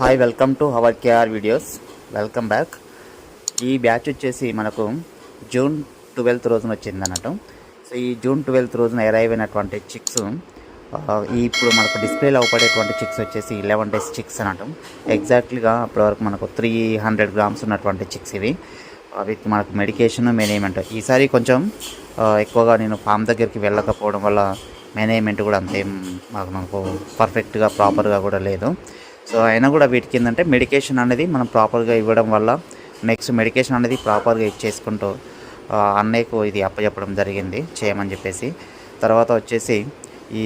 Hi welcome to our KR videos welcome back ఈ batch వచ్చేసి మనకు జూన్ ట్వెల్త్ రోజున వచ్చింది అన్నట్టు సో ఈ జూన్ ట్వెల్త్ రోజున అరైవ్ అయినటువంటి చిక్స్ ఈ ఇప్పుడు మనకు డిస్ప్లేలో అవపడేటువంటి చిక్స్ వచ్చేసి లెవెన్ డేస్ చిక్స్ అన్నట్టు ఎగ్జాక్ట్లీగా అప్పటివరకు మనకు త్రీ హండ్రెడ్ గ్రామ్స్ ఉన్నటువంటి చిక్స్ ఇవి. విత్ మనకు మెడికేషన్ మేనేజ్మెంట్ ఈసారి కొంచెం ఎక్కువగా నేను ఫామ్ దగ్గరికి వెళ్ళకపోవడం వల్ల మేనేజ్మెంట్ కూడా అంతేం మాకు మనకు పర్ఫెక్ట్గా ప్రాపర్గా కూడా లేదు. సో అయినా కూడా వీటికి ఏంటంటే మెడికేషన్ అనేది మనం ప్రాపర్గా ఇవ్వడం వల్ల నెక్స్ట్ మెడికేషన్ అనేది ప్రాపర్గా ఇచ్చేసుకుంటూ అన్నయ్యకు ఇది అప్పచెప్పడం జరిగింది చేయమని చెప్పేసి. తర్వాత వచ్చేసి ఈ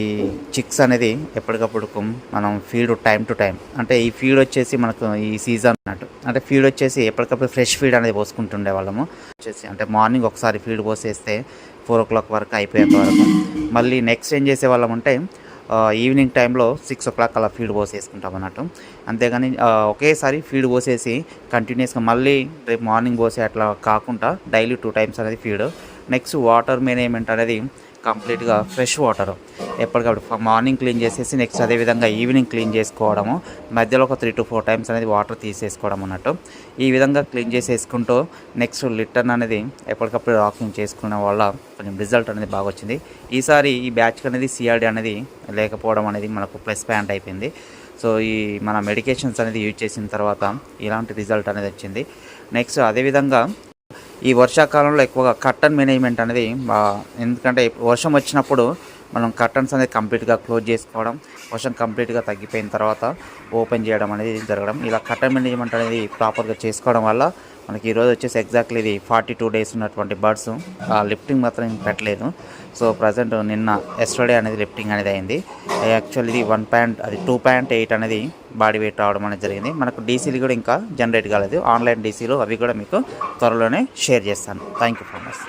చిక్స్ అనేది ఎప్పటికప్పుడు మనం ఫీడ్ టైం టు టైం అంటే ఈ ఫీడ్ వచ్చేసి మనకు ఈ సీజన్ అన్నట్టు. అంటే ఫీడ్ వచ్చేసి ఎప్పటికప్పుడు ఫ్రెష్ ఫీడ్ అనేది పోసుకుంటుండే వాళ్ళము. వచ్చేసి అంటే మార్నింగ్ ఒకసారి ఫీడ్ పోసేస్తే ఫోర్ ఓ క్లాక్ వరకు అయిపోయేంత వరకు. మళ్ళీ నెక్స్ట్ ఏం చేసేవాళ్ళం అంటే ఈవినింగ్ టైంలో సిక్స్ ఓ క్లాక్ అలా ఫీడ్ పోసేసుకుంటాం అన్నట్టు. అంతేగాని ఒకేసారి ఫీడ్ పోసేసి కంటిన్యూస్గా మళ్ళీ రేపు మార్నింగ్ పోసే అట్లా కాకుండా డైలీ టూ టైమ్స్ అనేది ఫీడ్ నెక్స్ట్ వాటర్ మేనేజ్మెంట్ అనేది కంప్లీట్గా ఫ్రెష్ వాటర్. ఎప్పటికప్పుడు మార్నింగ్ క్లీన్ చేసేసి నెక్స్ట్ అదేవిధంగా ఈవినింగ్ క్లీన్ చేసుకోవడము మధ్యలో ఒక త్రీ టు ఫోర్ టైమ్స్ అనేది వాటర్ తీసేసుకోవడం అన్నట్టు. ఈ విధంగా క్లీన్ చేసేసుకుంటూ నెక్స్ట్ లిటర్న్ అనేది ఎప్పటికప్పుడు రాకింగ్ చేసుకునే వల్ల కొంచెం రిజల్ట్ అనేది బాగా వచ్చింది. ఈసారి ఈ బ్యాచ్ అనేది సిఆర్డి అనేది లేకపోవడం అనేది మనకు ప్లస్ పాయింట్ అయిపోయింది. సో ఈ మన మెడికేషన్స్ అనేది యూజ్ చేసిన తర్వాత ఇలాంటి రిజల్ట్ అనేది వచ్చింది. నెక్స్ట్ అదేవిధంగా ఈ వర్షాకాలంలో ఎక్కువగా కట్టన్ మేనేజ్మెంట్ అనేది ఎందుకంటే వర్షం వచ్చినప్పుడు మనం కర్టన్స్ అనేది కంప్లీట్గా క్లోజ్ చేసుకోవడం వర్షం కంప్లీట్గా తగ్గిపోయిన తర్వాత ఓపెన్ చేయడం అనేది జరగడం. ఇలా కర్టన్ మేనేజ్మెంట్ అనేది ప్రాపర్గా చేసుకోవడం వల్ల మనకి ఈరోజు వచ్చేసి ఎగ్జాక్ట్లీ ఇది ఫార్టీ టూ డేస్ ఉన్నటువంటి బర్డ్స్ ఆ లిఫ్టింగ్ మాత్రం పెట్టలేదు. సో ప్రజెంట్ నిన్న ఎస్టర్డే అనేది లిఫ్టింగ్ అనేది అయింది. యాక్చువల్లీ ఇది వన్ పాయింట్ అది టూ పాయింట్ ఎయిట్ అనేది బాడీ వెయిట్ రావడం అనేది జరిగింది. మనకు డీసీలు కూడా ఇంకా జనరేట్ కాలేదు. ఆన్లైన్ డీసీలు అవి కూడా మీకు త్వరలోనే షేర్ చేస్తాను. Thank you for much